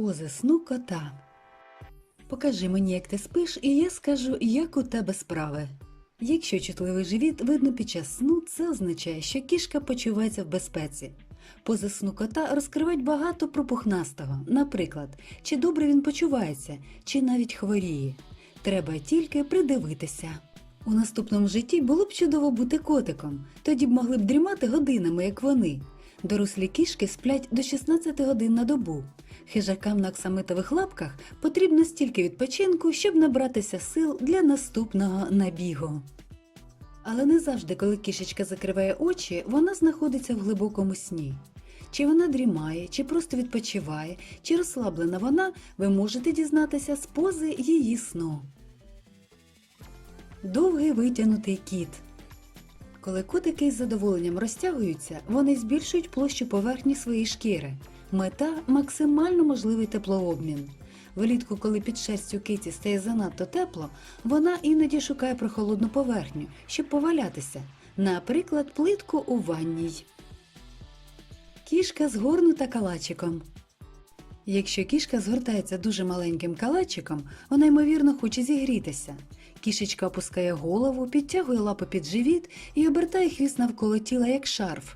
Пози сну кота. Покажи мені, як ти спиш, і я скажу, як у тебе справи. Якщо чутливий живіт видно під час сну, це означає, що кішка почувається в безпеці. Пози сну кота розкривають багато про пухнастого, наприклад, чи добре він почувається, чи навіть хворіє. Треба тільки придивитися. У наступному житті було б чудово бути котиком, тоді б могли б дрімати годинами, як вони. Дорослі кішки сплять до 16 годин на добу. Хижакам на оксамитових лапках потрібно стільки відпочинку, щоб набратися сил для наступного набігу. Але не завжди, коли кішечка закриває очі, вона знаходиться в глибокому сні. Чи вона дрімає, чи просто відпочиває, чи розслаблена вона, ви можете дізнатися з пози її сну. Довгий витягнутий кіт. Коли котики з задоволенням розтягуються, вони збільшують площу поверхні своєї шкіри. Мета максимально можливий теплообмін. Влітку, коли під шерстю киті стає занадто тепло, вона іноді шукає прохолодну поверхню, щоб повалятися, наприклад, плитку у ванній. Кішка згорнута калачиком. Якщо кішка згортається дуже маленьким калачиком, вона ймовірно хоче зігрітися. Кішечка опускає голову, підтягує лапи під живіт і обертає хвіст навколо тіла як шарф.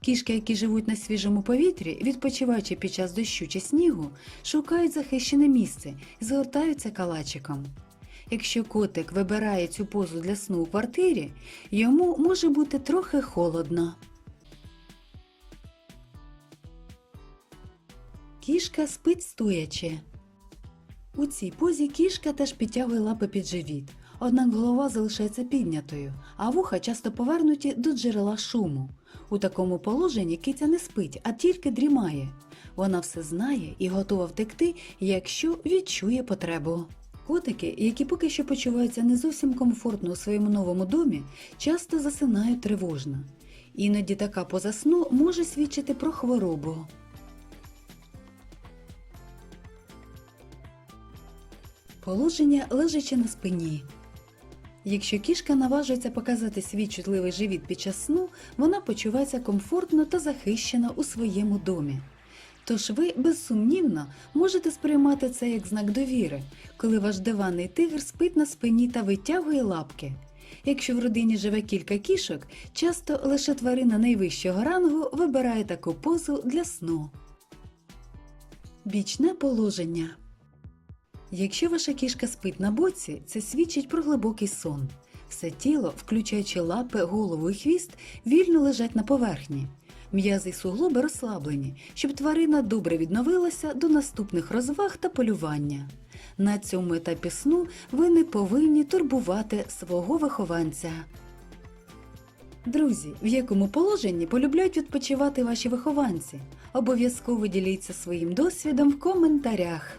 Кішки, які живуть на свіжому повітрі, відпочиваючи під час дощу чи снігу, шукають захищене місце і згортаються калачиком. Якщо котик вибирає цю позу для сну у квартирі, йому може бути трохи холодно. Кішка спить стоячи. У цій позі кішка теж підтягує лапи під живіт, однак голова залишається піднятою, а вуха часто повернуті до джерела шуму. У такому положенні киця не спить, а тільки дрімає. Вона все знає і готова втекти, якщо відчує потребу. Котики, які поки що почуваються не зовсім комфортно у своєму новому домі, часто засинають тривожно. Іноді така поза сну може свідчити про хворобу. Положення лежачи на спині. Якщо кішка наважується показати свій чутливий живіт під час сну, вона почувається комфортно та захищено у своєму домі. Тож ви безсумнівно можете сприймати це як знак довіри, коли ваш диванний тигр спить на спині та витягує лапки. Якщо в родині живе кілька кішок, часто лише тварина найвищого рангу вибирає таку позу для сну. Бічне положення. Якщо ваша кішка спить на боці, це свідчить про глибокий сон. Все тіло, включаючи лапи, голову і хвіст, вільно лежать на поверхні. М'язи й суглоби розслаблені, щоб тварина добре відновилася до наступних розваг та полювання. На цьому етапі сну ви не повинні турбувати свого вихованця. Друзі, в якому положенні полюбляють відпочивати ваші вихованці? Обов'язково діліться своїм досвідом в коментарях.